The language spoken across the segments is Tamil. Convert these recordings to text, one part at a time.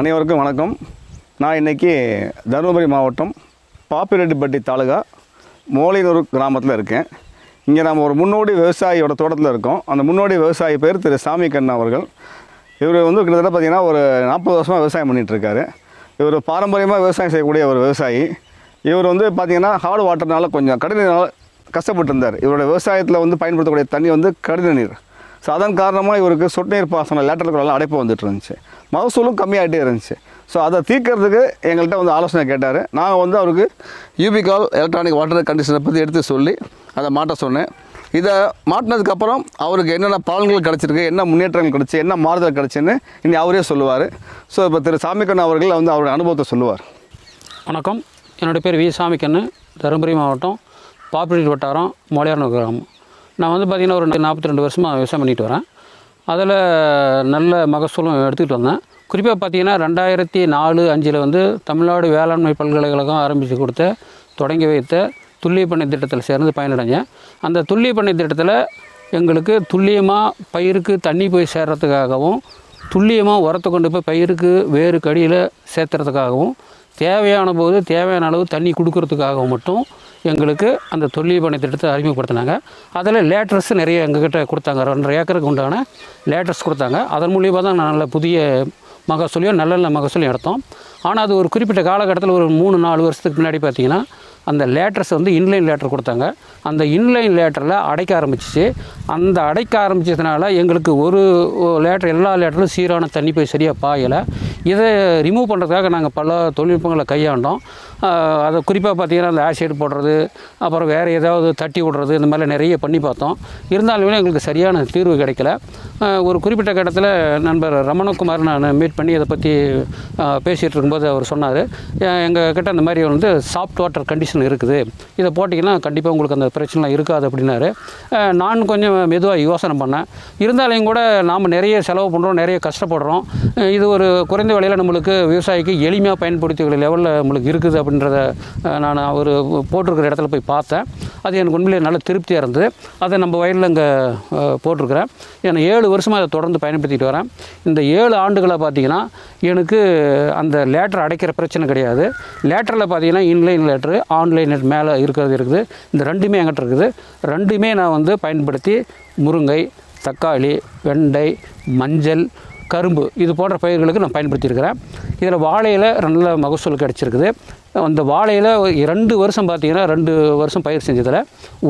அனைவருக்கும் வணக்கம். நான் இன்றைக்கி தருமபுரி மாவட்டம் பாப்பிரெட்டிப்பட்டி தாலுகா மோலினூர் கிராமத்தில் இருக்கேன். இங்கே நம்ம ஒரு முன்னோடி விவசாயியோட தோட்டத்தில் இருக்கோம். அந்த முன்னோடி விவசாயி பேர் திரு சாமி கண்ணா அவர்கள். இவர் வந்து கிட்டத்தட்ட பார்த்திங்கன்னா ஒரு நாற்பது வருஷமாக விவசாயம் பண்ணிகிட்ருக்காரு இவர் பாரம்பரியமாக விவசாயம் செய்யக்கூடிய ஒரு விவசாயி. இவர் வந்து பார்த்திங்கன்னா ஹார்டு வாட்டர்னால கொஞ்சம் கடின கஷ்டப்பட்டு இருந்தார். இவரோட விவசாயத்தில் வந்து பயன்படுத்தக்கூடிய தண்ணி வந்து கடின நீர் ஸோ அதன் காரணமாக இவருக்கு சொட்டு நீர் பாசனம் லேட்டர் குழலாம் அடைப்பு வந்துட்டு இருந்துச்சு மகசூலும் கம்மியாகிட்டே இருந்துச்சு. ஸோ அதை தீர்க்கறதுக்கு எங்கள்கிட்ட வந்து ஆலோசனை கேட்டார். நாங்கள் வந்து அவருக்கு யூபிகால் எலக்ட்ரானிக் வாட்டர் கண்டிஷனை பற்றி எடுத்து சொல்லி அதை மாட்ட சொன்னேன். இதை மாட்டினதுக்கப்புறம் அவருக்கு என்னென்ன பலன்கள் கிடச்சிருக்கு என்ன முன்னேற்றங்கள் கிடச்சி என்ன மாறுதல் கிடச்சின்னு இனி அவரே சொல்லுவார். ஸோ இப்போ திரு சாமிக்கண்ணு அவர்கள் வந்து அவருடைய அனுபவத்தை சொல்லுவார். வணக்கம். என்னுடைய பேர் வி. சாமிக்கண்ணு தருமபுரி மாவட்டம் பாப்பிடி வட்டாரம் மொழியார்னு கிராமம் நான் வந்து பார்த்திங்கன்னா ஒரு நாற்பத்தி ரெண்டு வருஷமாக விவசாயம் பண்ணிட்டு வரேன். அதில் நல்ல மகசூலும் எடுத்துக்கிட்டு வந்தேன். குறிப்பாக பார்த்தீங்கன்னா ரெண்டாயிரத்தி நாலு அஞ்சில் வந்து தமிழ்நாடு வேளாண்மை பல்கலைக்கழகம் ஆரம்பித்து கொடுத்த தொடங்கி வைத்த துல்லிய பண்ணை திட்டத்தில் சேர்ந்து பயனடைஞ்சேன். அந்த துல்லிய பண்ணை திட்டத்தில் எங்களுக்கு துல்லியமாக பயிருக்கு தண்ணி போய் சேர்கிறதுக்காகவும் துல்லியமாக உரத்தை கொண்டு போய் பயிருக்கு வேறு கடியில் சேர்த்துறதுக்காகவும் தேவையான போது தேவையான அளவு தண்ணி கொடுக்கறதுக்காகவும் மட்டும் எங்களுக்கு அந்த தொல்லிய திட்டத்தை அறிமுகப்படுத்தினாங்க. அதில் லேட்டர்ஸ் நிறைய எங்ககிட்ட கொடுத்தாங்க. ரெண்டரை ஏக்கருக்கு உண்டான லேட்டர்ஸ் கொடுத்தாங்க. அதன் மூலியமாக தான் நல்ல புதிய மகசூலையும் நல்ல நல்ல மகசூலையும் எடுத்தோம். ஆனால் அது ஒரு குறிப்பிட்ட காலகட்டத்தில் ஒரு மூணு நாலு வருஷத்துக்கு முன்னாடி பார்த்திங்கன்னா அந்த லேட்டர்ஸ் வந்து இன்லைன் லேட்டர் கொடுத்தாங்க. அந்த இன்லைன் லேட்டரில் அடைக்க ஆரம்பிச்சிச்சு. அந்த அடைக்க ஆரம்பிச்சதுனால எங்களுக்கு ஒரு லேட்டர் எல்லா லேட்டரும் சீரான தண்ணி போய் சரியாக பாயலை. இதை ரிமூவ் பண்ணுறதுக்காக நாங்கள் பல தொழில்நுட்பங்களை கையாண்டோம். அதை குறிப்பாக பார்த்தீங்கன்னா அந்த ஆசிட் போடுறது அப்புறம் வேறு ஏதாவது தட்டி விடுறது இந்த மாதிரிலாம் நிறைய பண்ணி பார்த்தோம். இருந்தாலுமே எங்களுக்கு சரியான தீர்வு கிடைக்கல. ஒரு குறிப்பிட்ட கட்டத்தில் நண்பர் ரமணகுமார் நான் மீட் பண்ணி இதை பற்றி பேசிகிட்டு இருக்கும்போது அவர் சொன்னார். எங்கள் கிட்ட அந்த மாதிரி வந்து சாஃப்ட் வாட்டர் கண்டிஷன் இருக்குது. இதை போட்டிங்கன்னா கண்டிப்பாக உங்களுக்கு அந்த பிரச்சனைலாம் இருக்காது அப்படின்னாரு. நான் கொஞ்சம் மெதுவாக யோசனை பண்ணேன். இருந்தாலையும் கூட நாம் நிறைய செலவு பண்ணுறோம் நிறைய கஷ்டப்படுறோம். இது ஒரு குறைந்த விலையில் நம்மளுக்கு விவசாயிக்கு எளிமையாக பயன்படுத்திய லெவலில் நம்மளுக்கு இருக்குது அப்படின்றத நான் அவர் போட்டிருக்கிற இடத்துல போய் பார்த்தேன். அது எனக்கு உண்மையிலேயே நல்ல திருப்தியாக இருந்தது. அதை நம்ம வயலில் இங்கே போட்டிருக்கிறேன். ஏன்னா ஏழு வருஷமாக அதை தொடர்ந்து பயன்படுத்திட்டு வரேன். இந்த ஏழு ஆண்டுகளை பார்த்தீங்கன்னா எனக்கு அந்த லேட்டர் அடைக்கிற பிரச்சனை கிடையாது. லேட்டரில் பார்த்தீங்கன்னா இன்லைன் லேட்ரு ஆன்லைன் மேலே இருக்கிறது இருக்குது. இந்த ரெண்டுமே என்கிட்ட இருக்குது. ரெண்டுமே நான் வந்து பயன்படுத்தி முருங்கை தக்காளி வெண்டை மஞ்சள் கரும்பு இது போன்ற பயிர்களுக்கு நான் பயன்படுத்தியிருக்கிறேன். இதில் வாழையில் நல்ல மகசூல் கிடச்சிருக்குது. அந்த வாழையில் ரெண்டு வருஷம் பார்த்தீங்கன்னா ரெண்டு வருஷம் பயிர் செஞ்சதில்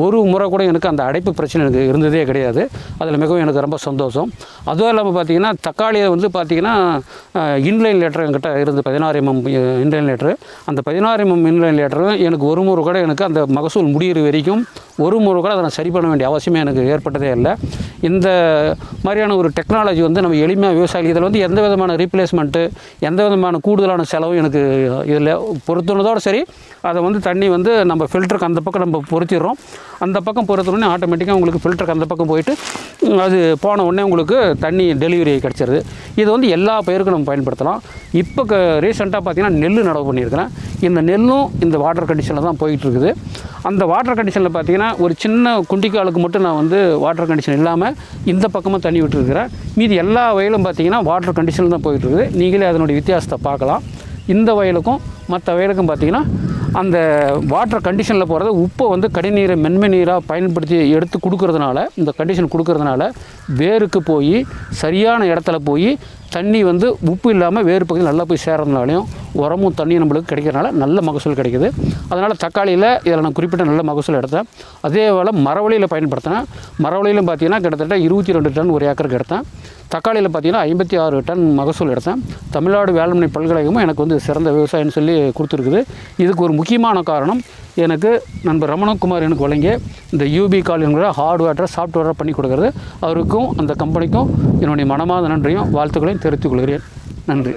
ஒரு முறை கூட எனக்கு அந்த அடைப்பு பிரச்சனை எனக்கு இருந்ததே கிடையாது. அதில் மிகவும் எனக்கு ரொம்ப சந்தோஷம். அதுவும் இல்லாமல் பார்த்தீங்கன்னா தக்காளியை வந்து பார்த்தீங்கன்னா இன்லைன் லேட்டர் என்கிட்ட இருந்து பதினாறு எம்எம் இன்லைன் லேட்டரு அந்த பதினாறு எம்எம் இன்லைன் லேட்டரும் எனக்கு ஒரு முறை கூட எனக்கு அந்த மகசூல் முடியிற வரைக்கும் ஒரு முறை கூட அதை நான் சரி பண்ண வேண்டிய அவசியமே எனக்கு ஏற்பட்டதே இல்லை. இந்த மாதிரியான ஒரு டெக்னாலஜி வந்து நம்ம எளிமையாக விவசாயிகள் இதில் வந்து எந்த விதமான ரீப்ளேஸ்மெண்ட்டு எந்த விதமான கூடுதலான செலவும் எனக்கு இதில் தோணுதோடு சரி அதை வந்து தண்ணி வந்து நம்ம ஃபில்டருக்கு அந்த பக்கம் நம்ம பொருத்திடுறோம் அந்த பக்கம் பொருத்தணுன்னே ஆட்டோமேட்டிக்காக உங்களுக்கு ஃபில்டருக்கு அந்த பக்கம் போயிட்டு அது போன உடனே உங்களுக்கு தண்ணி டெலிவரி கிடச்சிருது. இது வந்து எல்லா பயிருக்கும் நம்ம பயன்படுத்தலாம். இப்போ க ரீசெண்டாக பார்த்தீங்கன்னா நெல் நடவு பண்ணியிருக்கிறேன். இந்த நெல்லும் இந்த வாட்டர் கண்டிஷனில் தான் போயிட்டுருக்குது. அந்த வாட்டர் கண்டிஷனில் பார்த்தீங்கன்னா ஒரு சின்ன குண்டிக்காலுக்கு மட்டும் நான் வந்து வாட்டர் கண்டிஷன் இல்லாமல் இந்த பக்கமாக தண்ணி விட்டுருக்கிறேன். மீதி எல்லா வயலும் பார்த்தீங்கன்னா வாட்டர் கண்டிஷனில் தான் போயிட்டுருக்குது. நீங்களே அதனுடைய வித்தியாசத்தை பார்க்கலாம். இந்த வயலுக்கும் மற்ற வயலுக்கும் பார்த்தீங்கன்னா அந்த வாட்டர் கண்டிஷனில் போகிறது உப்பை வந்து கடிநீரை மென்மை நீராக பயன்படுத்தி எடுத்து கொடுக்கறதுனால இந்த கண்டிஷன் கொடுக்கறதுனால வேருக்கு போய் சரியான இடத்துல போய் தண்ணி வந்து உப்பு இல்லாமல் வேறு பகுதியில் நல்லா போய் சேர்றதுனாலையும் உரமும் தண்ணியும் நம்மளுக்கு கிடைக்கிறனால நல்ல மகசூல் கிடைக்குது. அதனால் தக்காளியில் இதில் நான் குறிப்பிட்ட நல்ல மகசூல் எடுத்தேன். அதே போல் மரவழியில் பயன்படுத்தினேன். மரவழியிலும் பார்த்தீங்கன்னா கிட்டத்தட்ட இருபத்தி ரெண்டு டன் ஒரு ஏக்கருக்கு எடுத்தேன். தக்காளியில் பார்த்தீங்கன்னா ஐம்பத்தி ஆறு டன் மகசூல் எடுத்தேன். தமிழ்நாடு வேளாண்மை பல்கலைக்கழகமும் எனக்கு வந்து சிறந்த விவசாயம்னு சொல்லி கொடுத்துருக்குது. இதுக்கு ஒரு முக்கியமான காரணம் எனக்கு நண்பர் ரமணகுமார் எனக்கு வழங்கிய இந்த யூபி கால் என்கிற ஹார்ட்வேரை சாஃப்ட்வேராக பண்ணி கொடுக்குறது. அவருக்கும் அந்த கம்பெனிக்கும் என்னுடைய மனமார்ந்த நன்றியும் வாழ்த்துக்களையும் தெரிவித்துக் கொள்கிறேன். நன்றி.